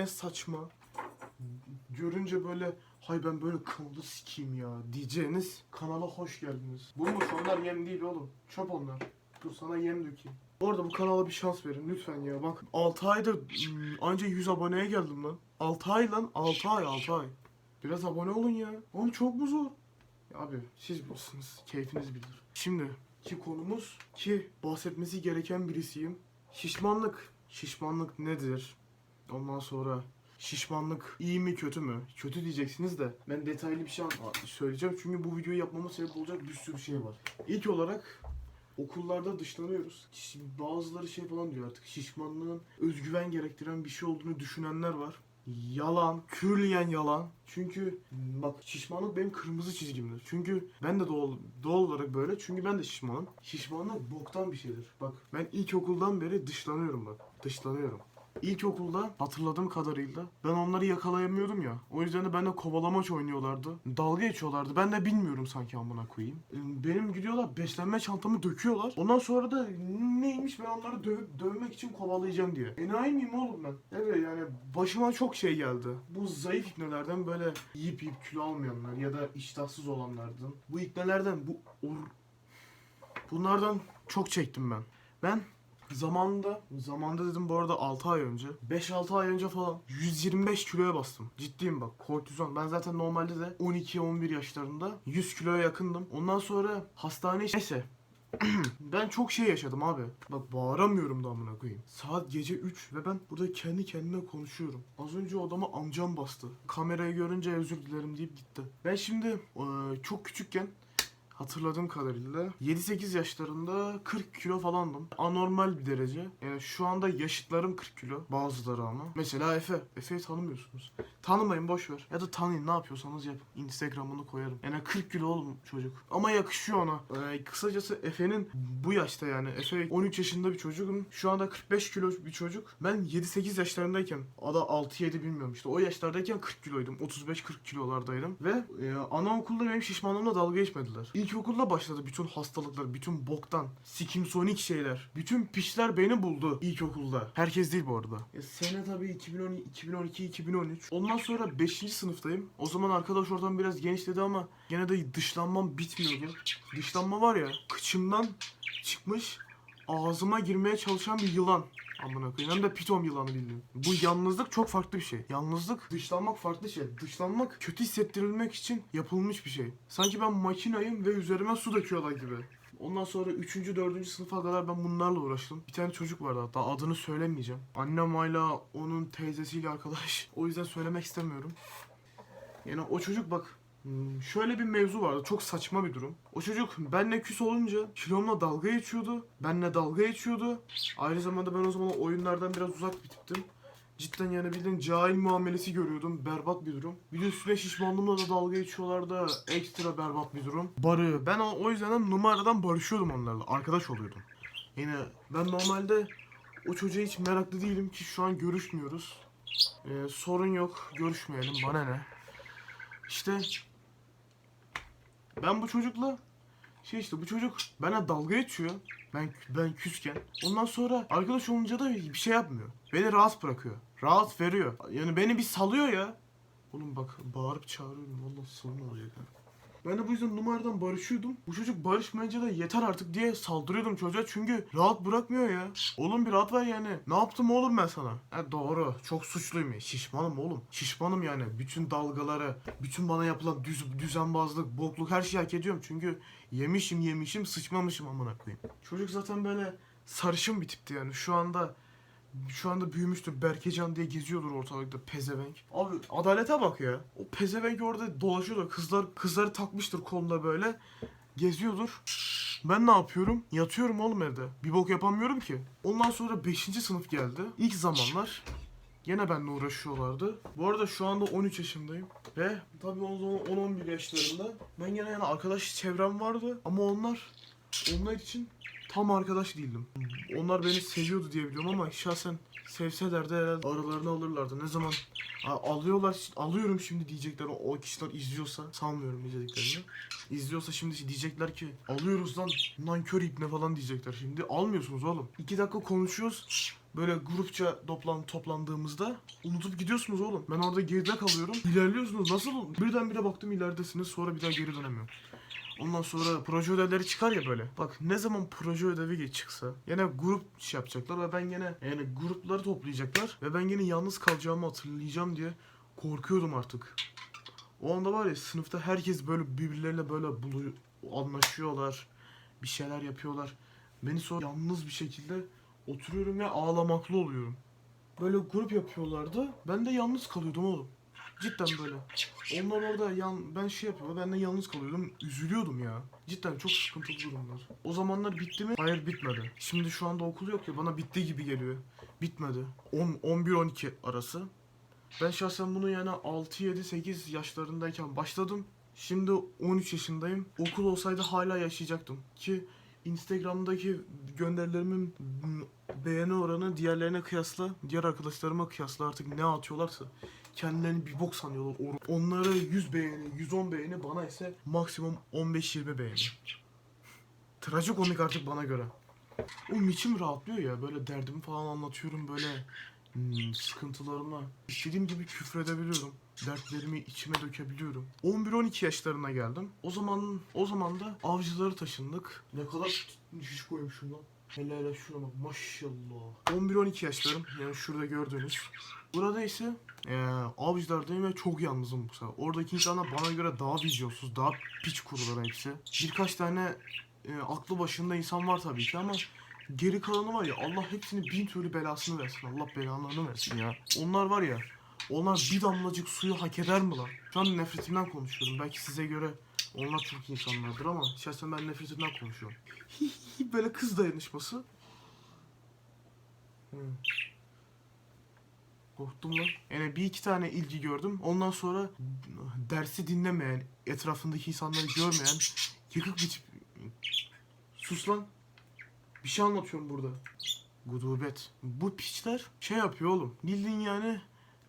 en saçma görünce böyle hay ben böyle kanalı sikeyim ya diyeceğiniz kanala hoş geldiniz. Bulmuş onlar yem değil oğlum. Çöp onlar. Dur sana yem dökeyim. Bu arada bu kanala bir şans verin lütfen ya bak 6 aydır anca 100 aboneye geldim lan. 6 ay lan 6 ay 6 ay. Biraz abone olun ya. Oğlum çok mu zor? Ya Abi siz bilirsiniz. Keyfiniz bilir. Şimdi ki konumuz ki bahsetmesi gereken birisiyim. Şişmanlık. Şişmanlık nedir? Ondan sonra şişmanlık iyi mi kötü mü? Kötü diyeceksiniz de ben detaylı bir şey söyleyeceğim. Çünkü bu videoyu yapmama sebep olacak bir sürü şey var. İlk olarak okullarda dışlanıyoruz. Şimdi bazıları şey falan diyor artık şişmanlığın özgüven gerektiren bir şey olduğunu düşünenler var. Yalan, külliyen yalan. Çünkü bak şişmanlık benim kırmızı çizgimdir. Çünkü ben de doğal, doğal olarak böyle. Çünkü ben de şişmanım. Şişmanlık boktan bir şeydir. Bak ben ilkokuldan beri dışlanıyorum bak. Dışlanıyorum. İlkokulda hatırladığım kadarıyla ben onları yakalayamıyordum ya. O yüzden de benimle kovalamaç oynuyorlardı. Dalga geçiyorlardı. Ben de bilmiyorum sanki amına koyayım. Benim gidiyorlar beslenme çantamı döküyorlar. Ondan sonra da neymiş ben onları dö- dövmek için kovalayacağım diye. Enayi miyim oğlum ben? Evet yani başıma çok şey geldi. Bu zayıf iknelerden böyle yiyip yiyip kilo almayanlar ya da iştahsız olanlardan. Bu iknelerden bu bunlardan çok çektim ben. Ben Zamanında, zamanda dedim bu arada 6 ay önce. 5-6 ay önce falan 125 kiloya bastım. Ciddiyim bak kortizon. Ben zaten normalde de 12-11 yaşlarında 100 kiloya yakındım. Ondan sonra hastane neyse. ben çok şey yaşadım abi. Bak bağıramıyorum da amına koyayım. Saat gece 3 ve ben burada kendi kendime konuşuyorum. Az önce odama amcam bastı. Kamerayı görünce özür dilerim deyip gitti. Ben şimdi eee, çok küçükken hatırladığım kadarıyla 7-8 yaşlarında 40 kilo falandım. Anormal bir derece. Yani şu anda yaşıtlarım 40 kilo. Bazıları ama. Mesela Efe. Efe'yi tanımıyorsunuz. Tanımayın boş ver. Ya da tanıyın ne yapıyorsanız yapın. Instagram'ını koyarım. Yani 40 kilo oğlum çocuk. Ama yakışıyor ona. Ee, kısacası Efe'nin bu yaşta yani. Efe 13 yaşında bir çocuğum. Şu anda 45 kilo bir çocuk. Ben 7-8 yaşlarındayken o da 6-7 bilmiyorum işte. O yaşlardayken 40 kiloydum. 35-40 kilolardaydım. Ve e, anaokulda benim şişmanlığımla dalga geçmediler. İlkokulda başladı bütün hastalıklar, bütün boktan, sikimsonik şeyler. Bütün pişler beni buldu ilkokulda. Herkes değil bu arada. E, sene tabii 2012-2013. Ondan sonra 5. sınıftayım. O zaman arkadaş ortam biraz genişledi ama gene de dışlanmam bitmiyordu. Dışlanma var ya, kıçımdan çıkmış ağzıma girmeye çalışan bir yılan. Amına koyayım. Hem de piton yılanı bildiğin. Bu yalnızlık çok farklı bir şey. Yalnızlık, dışlanmak farklı şey. Dışlanmak kötü hissettirilmek için yapılmış bir şey. Sanki ben makinayım ve üzerime su döküyorlar gibi. Ondan sonra 3. 4. sınıfa kadar ben bunlarla uğraştım. Bir tane çocuk vardı hatta adını söylemeyeceğim. Annem hala onun teyzesiyle arkadaş. O yüzden söylemek istemiyorum. Yani o çocuk bak şöyle bir mevzu vardı. Çok saçma bir durum. O çocuk benle küs olunca kilomla dalga geçiyordu. Benle dalga geçiyordu. Aynı zamanda ben o zaman oyunlardan biraz uzak bir tiptim. Cidden yani bildiğin cahil muamelesi görüyordum. Berbat bir durum. Bir de üstüne şişmanlığımla da dalga geçiyorlardı. Ekstra berbat bir durum. Barı. Ben o, o yüzden de numaradan barışıyordum onlarla. Arkadaş oluyordum. Yani ben normalde o çocuğa hiç meraklı değilim ki şu an görüşmüyoruz. Ee, sorun yok. Görüşmeyelim. Bana ne? İşte ben bu çocukla şey işte bu çocuk bana dalga geçiyor. Ben ben küsken. Ondan sonra arkadaş olunca da bir şey yapmıyor. Beni rahat bırakıyor. Rahat veriyor. Yani beni bir salıyor ya. Oğlum bak bağırıp çağırıyorum. Vallahi sorun olacak ha. Ben de bu yüzden numaradan barışıyordum. Bu çocuk barışmayınca da yeter artık diye saldırıyordum çocuğa çünkü rahat bırakmıyor ya. Oğlum bir rahat ver yani. Ne yaptım oğlum ben sana? Ha doğru. Çok suçluyum ya. Şişmanım oğlum. Şişmanım yani. Bütün dalgaları, bütün bana yapılan düz, düzenbazlık, bokluk her şeyi hak ediyorum. Çünkü yemişim yemişim sıçmamışım amına koyayım. Çocuk zaten böyle sarışın bir tipti yani. Şu anda şu anda büyümüştür. Berkecan diye geziyordur ortalıkta pezevenk. Abi adalete bak ya. O pezevenk orada dolaşıyordur. Kızlar kızları takmıştır koluna böyle. Geziyordur. Ben ne yapıyorum? Yatıyorum oğlum evde. Bir bok yapamıyorum ki. Ondan sonra 5. sınıf geldi. İlk zamanlar Gene benimle uğraşıyorlardı. Bu arada şu anda 13 yaşındayım. Ve tabii o zaman 10-11 yaşlarında. Ben gene yani arkadaş çevrem vardı. Ama onlar, onlar için tam arkadaş değildim. Onlar beni seviyordu diye biliyorum ama şahsen sevselerdi herhalde aralarını alırlardı. Ne zaman alıyorlar, alıyorum şimdi diyecekler o, kişiler izliyorsa sanmıyorum izlediklerini. İzliyorsa şimdi diyecekler ki alıyoruz lan nankör ibne falan diyecekler şimdi. Almıyorsunuz oğlum. İki dakika konuşuyoruz. böyle grupça toplan toplandığımızda unutup gidiyorsunuz oğlum. Ben orada geride kalıyorum. İlerliyorsunuz. Nasıl? Birdenbire baktım ileridesiniz. Sonra bir daha geri dönemiyorum. Ondan sonra proje ödevleri çıkar ya böyle. Bak ne zaman proje ödevi çıksa yine grup şey yapacaklar ve ben gene yani grupları toplayacaklar ve ben gene yalnız kalacağımı hatırlayacağım diye korkuyorum artık. O anda var ya sınıfta herkes böyle birbirleriyle böyle buluyor, anlaşıyorlar. Bir şeyler yapıyorlar. Beni sonra yalnız bir şekilde oturuyorum ve ağlamaklı oluyorum. Böyle grup yapıyorlardı. Ben de yalnız kalıyordum oğlum. Cidden böyle. Onlar orada yan, ben şey yapıyor, ben de yalnız kalıyordum. Üzülüyordum ya. Cidden çok sıkıntılı durumlar. O zamanlar bitti mi? Hayır bitmedi. Şimdi şu anda okul yok ya bana bitti gibi geliyor. Bitmedi. 10 11 12 arası. Ben şahsen bunu yani 6 7 8 yaşlarındayken başladım. Şimdi 13 yaşındayım. Okul olsaydı hala yaşayacaktım ki Instagram'daki gönderilerimin beğeni oranı diğerlerine kıyasla, diğer arkadaşlarıma kıyasla artık ne atıyorlarsa kendilerini bir bok sanıyorlar. Or- Onlara 100 beğeni, 110 beğeni, bana ise maksimum 15-20 beğeni. Trajikomik artık bana göre. O içim rahatlıyor ya böyle derdimi falan anlatıyorum böyle hmm, sıkıntılarımla. İstediğim gibi küfredebiliyorum. Dertlerimi içime dökebiliyorum. 11-12 yaşlarına geldim. O zaman o zaman da avcıları taşındık. Ne kadar şiş koymuşum lan. Hele hele şuna bak maşallah. 11-12 yaşlarım yani şurada gördüğünüz. Burada ise ee, avcılardayım ve çok yalnızım bu sefer. Oradaki insanlar bana göre daha vizyonsuz, daha piç kurular hepsi. Birkaç tane e, aklı başında insan var tabii ki ama geri kalanı var ya Allah hepsini bin türlü belasını versin. Allah belalarını versin ya. Onlar var ya onlar bir damlacık suyu hak eder mi lan? Şu an nefretimden konuşuyorum. Belki size göre onlar çok insanlardır ama şahsen ben nefretimden konuşuyorum. Böyle kız dayanışması. Hmm. Korktum lan. Yani bir iki tane ilgi gördüm. Ondan sonra dersi dinlemeyen, etrafındaki insanları görmeyen, yıkık bir tip... Sus lan. Bir şey anlatıyorum burada. Gudubet. Bu piçler şey yapıyor oğlum. Bildiğin yani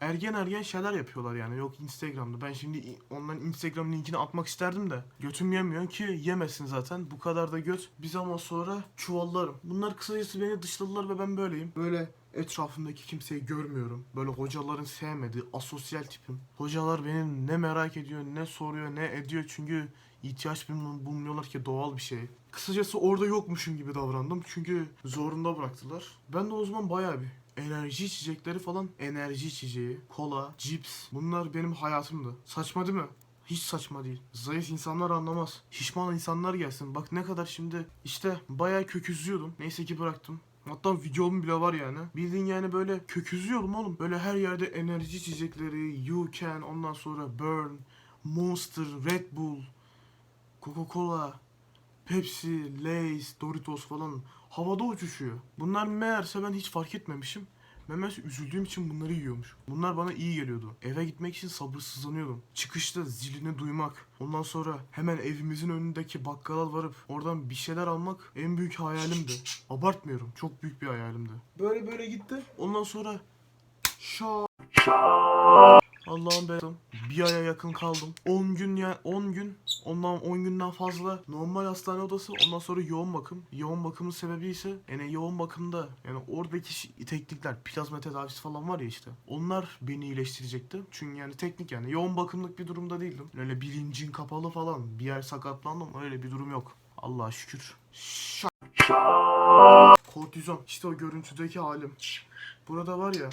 ergen ergen şeyler yapıyorlar yani. Yok Instagram'da. Ben şimdi onların Instagram linkini atmak isterdim de. Götüm yemiyor ki yemesin zaten. Bu kadar da göt. Bir zaman sonra çuvallarım. Bunlar kısacası beni dışladılar ve ben böyleyim. Böyle etrafımdaki kimseyi görmüyorum. Böyle hocaların sevmediği asosyal tipim. Hocalar benim ne merak ediyor, ne soruyor, ne ediyor çünkü ihtiyaç bulm- bulmuyorlar ki doğal bir şey. Kısacası orada yokmuşum gibi davrandım çünkü zorunda bıraktılar. Ben de o zaman bayağı bir enerji içecekleri falan enerji içeceği, kola, cips bunlar benim hayatımdı. Saçma değil mi? Hiç saçma değil. Zayıf insanlar anlamaz. Şişman insanlar gelsin. Bak ne kadar şimdi işte bayağı köküzlüyordum. Neyse ki bıraktım. Hatta videom bile var yani. Bildiğin yani böyle köküzlüyorum oğlum. Böyle her yerde enerji içecekleri, You Can, ondan sonra Burn, Monster, Red Bull, Coca-Cola, Pepsi, Lay's, Doritos falan havada uçuşuyor. Bunlar meğerse ben hiç fark etmemişim. Meğerse üzüldüğüm için bunları yiyormuş. Bunlar bana iyi geliyordu. Eve gitmek için sabırsızlanıyordum. Çıkışta zilini duymak. Ondan sonra hemen evimizin önündeki bakkala varıp oradan bir şeyler almak en büyük hayalimdi. Abartmıyorum. Çok büyük bir hayalimdi. Böyle böyle gitti. Ondan sonra şa Allah'ım belanı. Bir aya yakın kaldım. 10 gün ya 10 gün ondan 10 günden fazla normal hastane odası ondan sonra yoğun bakım. Yoğun bakımın sebebi ise yani yoğun bakımda yani oradaki teknikler plazma tedavisi falan var ya işte. Onlar beni iyileştirecekti. Çünkü yani teknik yani yoğun bakımlık bir durumda değildim. Öyle bilincin kapalı falan bir yer sakatlandım öyle bir durum yok. Allah'a şükür. Şa- Kortizon. İşte o görüntüdeki halim. Burada var ya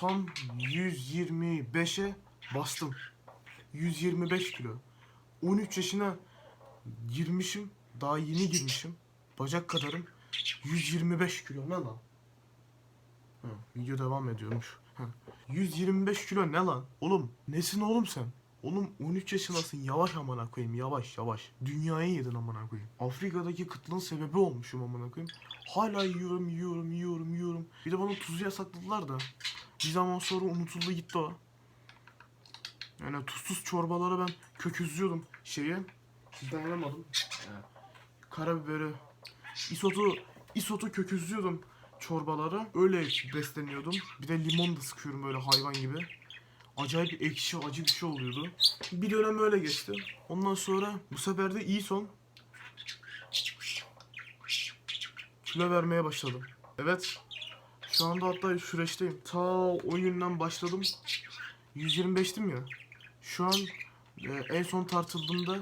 tam 125'e bastım. 125 kilo. 13 yaşına girmişim. Daha yeni girmişim. Bacak kadarım. 125 kilo ne lan? Ha, video devam ediyormuş. Ha. 125 kilo ne lan? Oğlum nesin oğlum sen? Oğlum 13 yaşındasın yavaş amına koyayım yavaş yavaş. Dünyayı yedin amına koyayım. Afrika'daki kıtlığın sebebi olmuşum amına koyayım. Hala yiyorum yiyorum yiyorum yiyorum. Bir de bana tuzu yasakladılar da. Bir zaman sonra unutuldu gitti o. Yani tuzsuz çorbalara ben köküzlüyordum şeye. Dayanamadım. Karabiberi, isotu, isotu köküzlüyordum çorbalara. Öyle besleniyordum. Bir de limon da sıkıyorum böyle hayvan gibi. Acayip ekşi, acı bir şey oluyordu. Bir dönem öyle geçti. Ondan sonra bu sefer de iyi son. Kilo vermeye başladım. Evet. Şu anda hatta süreçteyim. Ta o günden başladım. 125'tim ya. Şu an e, en son tartıldığımda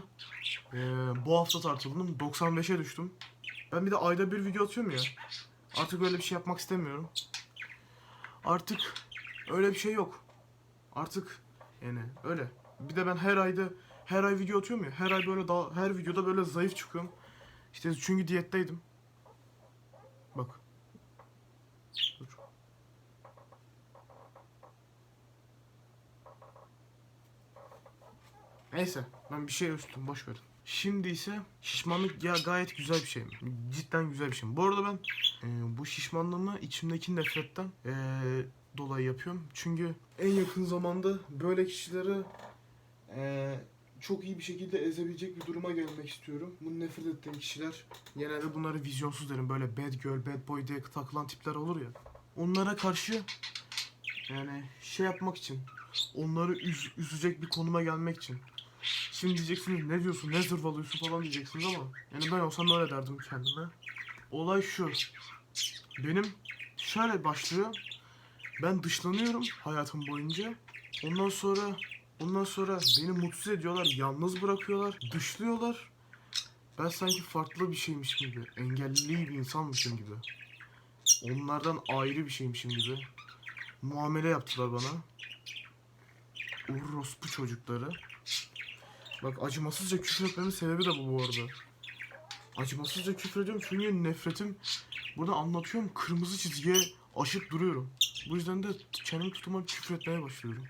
e, bu hafta tartıldım. 95'e düştüm. Ben bir de ayda bir video atıyorum ya. Artık öyle bir şey yapmak istemiyorum. Artık öyle bir şey yok. Artık yani öyle. Bir de ben her ayda her ay video atıyorum ya. Her ay böyle daha her videoda böyle zayıf çıkıyorum. İşte çünkü diyetteydim. Bak. Dur. Neyse ben bir şey üstüm boş verin. Şimdi ise şişmanlık ya gayet güzel bir şey? Cidden güzel bir şey? Bu arada ben e, bu şişmanlığımı içimdeki nefretten e, dolayı yapıyorum. Çünkü en yakın zamanda böyle kişileri e, çok iyi bir şekilde ezebilecek bir duruma gelmek istiyorum. Bu nefret ettiğim kişiler genelde bunları vizyonsuz derim. Böyle bad girl, bad boy diye takılan tipler olur ya. Onlara karşı yani şey yapmak için, onları üz, üzecek bir konuma gelmek için. Şimdi diyeceksiniz ne diyorsun, ne zırvalıyorsun falan diyeceksiniz ama yani ben olsam öyle derdim kendime. Olay şu. Benim şöyle başlıyor. Ben dışlanıyorum hayatım boyunca. Ondan sonra ondan sonra beni mutsuz ediyorlar, yalnız bırakıyorlar, dışlıyorlar. Ben sanki farklı bir şeymiş gibi, engelli bir insanmışım gibi. Onlardan ayrı bir şeymişim gibi. Muamele yaptılar bana. Orospu çocukları. Bak acımasızca küfür etmemin sebebi de bu bu arada. Acımasızca küfür ediyorum çünkü nefretim burada anlatıyorum kırmızı çizgiye aşıp duruyorum. Bu yüzden de kendimi tutuma küfür etmeye başlıyorum.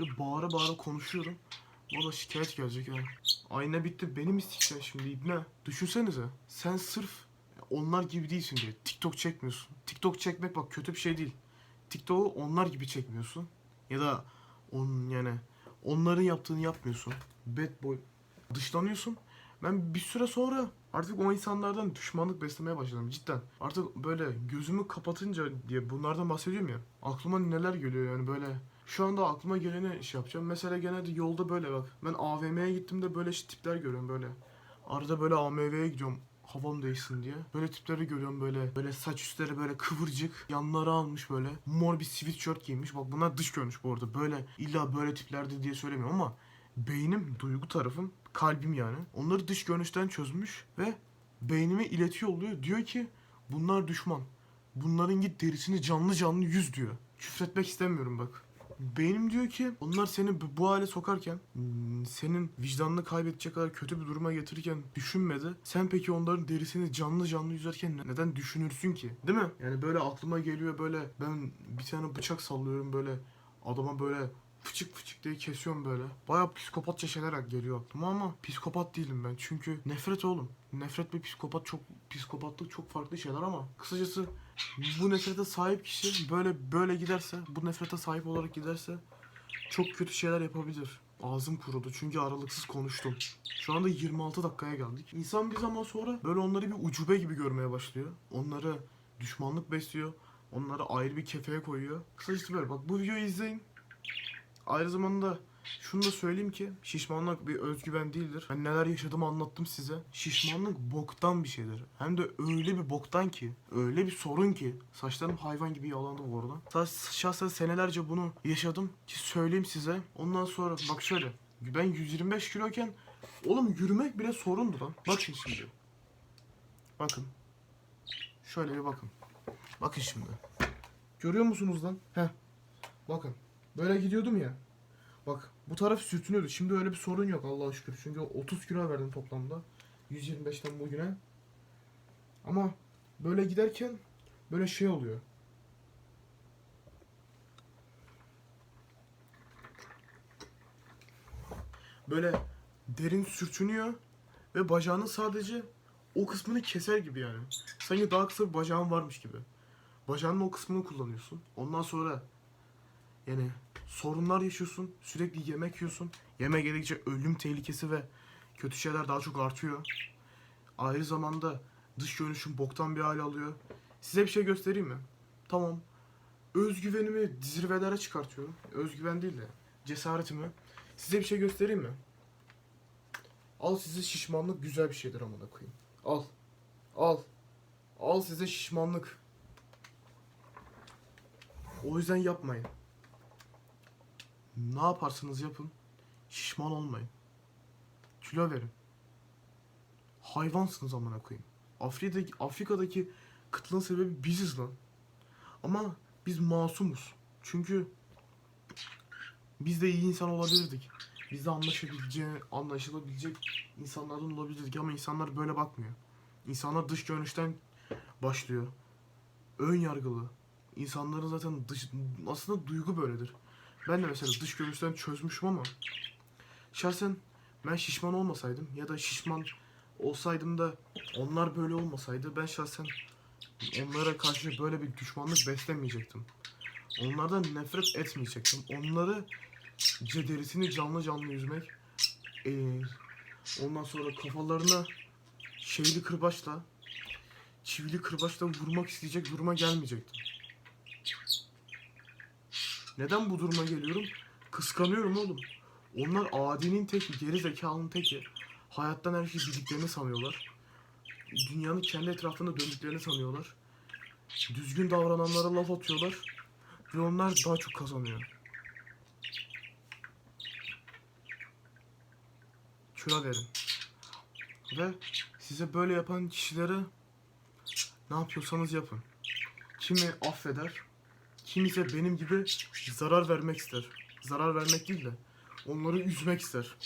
Ve bağıra bağıra konuşuyorum. Valla şikayet gelecek ha. Ayna bitti beni mi şimdi ibne? Düşünsenize sen sırf onlar gibi değilsin diye TikTok çekmiyorsun. TikTok çekmek bak kötü bir şey değil. TikTok'u onlar gibi çekmiyorsun. Ya da on yani onların yaptığını yapmıyorsun. Bad boy. Dışlanıyorsun. Ben bir süre sonra artık o insanlardan düşmanlık beslemeye başladım cidden. Artık böyle gözümü kapatınca diye bunlardan bahsediyorum ya. Aklıma neler geliyor yani böyle. Şu anda aklıma geleni şey yapacağım. Mesela genelde yolda böyle bak. Ben AVM'ye gittiğimde böyle tipler görüyorum böyle. Arada böyle AMV'ye gidiyorum havam değişsin diye. Böyle tipleri görüyorum böyle. Böyle saç üstleri böyle kıvırcık. Yanları almış böyle. Mor bir sweatshirt giymiş. Bak bunlar dış görünüş bu arada. Böyle illa böyle tiplerde diye söylemiyorum ama beynim, duygu tarafım, kalbim yani. Onları dış görünüşten çözmüş ve beynime iletiyor oluyor. Diyor ki bunlar düşman. Bunların git derisini canlı canlı yüz diyor. Küfretmek istemiyorum bak. Beynim diyor ki onlar seni bu- hale sokarken hmm, senin vicdanını kaybedecek kadar kötü bir duruma getirirken düşünmedi. Sen peki onların derisini canlı canlı yüzerken ne- neden düşünürsün ki? Değil mi? Yani böyle aklıma geliyor böyle ben bir tane bıçak sallıyorum böyle adama böyle fıçık fıçık diye kesiyorum böyle. Baya psikopatça şeyler geliyor aklıma ama psikopat değilim ben. Çünkü nefret oğlum. Nefret ve psikopat çok psikopatlık çok farklı şeyler ama kısacası bu nefrete sahip kişi böyle böyle giderse, bu nefrete sahip olarak giderse çok kötü şeyler yapabilir. Ağzım kurudu çünkü aralıksız konuştum. Şu anda 26 dakikaya geldik. İnsan bir zaman sonra böyle onları bir ucube gibi görmeye başlıyor. Onları düşmanlık besliyor. Onları ayrı bir kefeye koyuyor. Kısacası böyle bak bu videoyu izleyin. Ayrı zamanda şunu da söyleyeyim ki şişmanlık bir özgüven değildir. Ben neler yaşadığımı anlattım size. Şişmanlık boktan bir şeydir. Hem de öyle bir boktan ki, öyle bir sorun ki. Saçlarım hayvan gibi yalandı bu arada. Sa- Şahsen senelerce bunu yaşadım ki söyleyeyim size. Ondan sonra bak şöyle. Ben 125 kiloyken oğlum yürümek bile sorundu lan. Bakın şimdi. Bakın. Şöyle bir bakın. Bakın şimdi. Görüyor musunuz lan? Heh. Bakın. Böyle gidiyordum ya. Bak bu taraf sürtünüyordu. Şimdi öyle bir sorun yok Allah'a şükür. Çünkü 30 kilo verdim toplamda. 125'ten bugüne. Ama böyle giderken böyle şey oluyor. Böyle derin sürtünüyor ve bacağının sadece o kısmını keser gibi yani. Sanki daha kısa bir bacağın varmış gibi. Bacağının o kısmını kullanıyorsun. Ondan sonra yani sorunlar yaşıyorsun. Sürekli yemek yiyorsun. Yemek yedikçe ölüm tehlikesi ve kötü şeyler daha çok artıyor. Ayrı zamanda dış görünüşün boktan bir hal alıyor. Size bir şey göstereyim mi? Tamam. Özgüvenimi zirvelere çıkartıyorum. Özgüven değil de cesaretimi. Size bir şey göstereyim mi? Al size şişmanlık güzel bir şeydir amına koyayım. Al. Al. Al size şişmanlık. O yüzden yapmayın. Ne yaparsanız yapın. Şişman olmayın. Kilo verin. Hayvansınız amına koyayım. Afrika'daki, Afrika'daki kıtlığın sebebi biziz lan. Ama biz masumuz. Çünkü biz de iyi insan olabilirdik. Biz de anlaşabileceği, anlaşılabilecek insanlardan olabilirdik ama insanlar böyle bakmıyor. İnsanlar dış görünüşten başlıyor. Ön yargılı. İnsanların zaten dış, aslında duygu böyledir. Ben de mesela dış görünüşten çözmüşüm ama şahsen ben şişman olmasaydım ya da şişman olsaydım da onlar böyle olmasaydı ben şahsen onlara karşı böyle bir düşmanlık beslemeyecektim. Onlardan nefret etmeyecektim. Onları cederisini canlı canlı yüzmek eee, ondan sonra kafalarına şeyli kırbaçla çivili kırbaçla vurmak isteyecek duruma gelmeyecektim. Neden bu duruma geliyorum? Kıskanıyorum oğlum. Onlar adinin teki, geri zekalının teki. Hayattan her şeyi bildiklerini sanıyorlar. Dünyanın kendi etrafında döndüklerini sanıyorlar. Düzgün davrananlara laf atıyorlar. Ve onlar daha çok kazanıyor. Kilo verin. Ve size böyle yapan kişilere ne yapıyorsanız yapın. Kimi affeder, kim ise benim gibi zarar vermek ister. Zarar vermek değil de onları üzmek ister.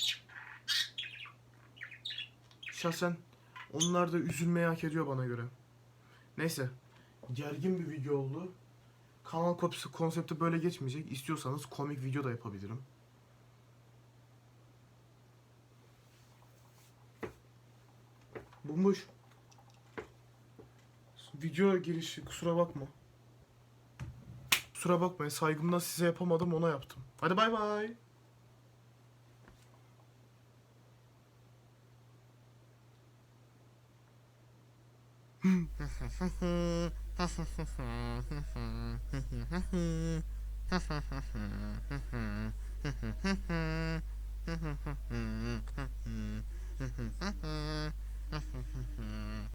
Şahsen onlar da üzülmeyi hak ediyor bana göre. Neyse. Gergin bir video oldu. Kanal kopisi konsepti böyle geçmeyecek. İstiyorsanız komik video da yapabilirim. Bulmuş. Video girişi kusura bakma. Kusura bakmayın saygımdan size yapamadım ona yaptım. Hadi bay bay.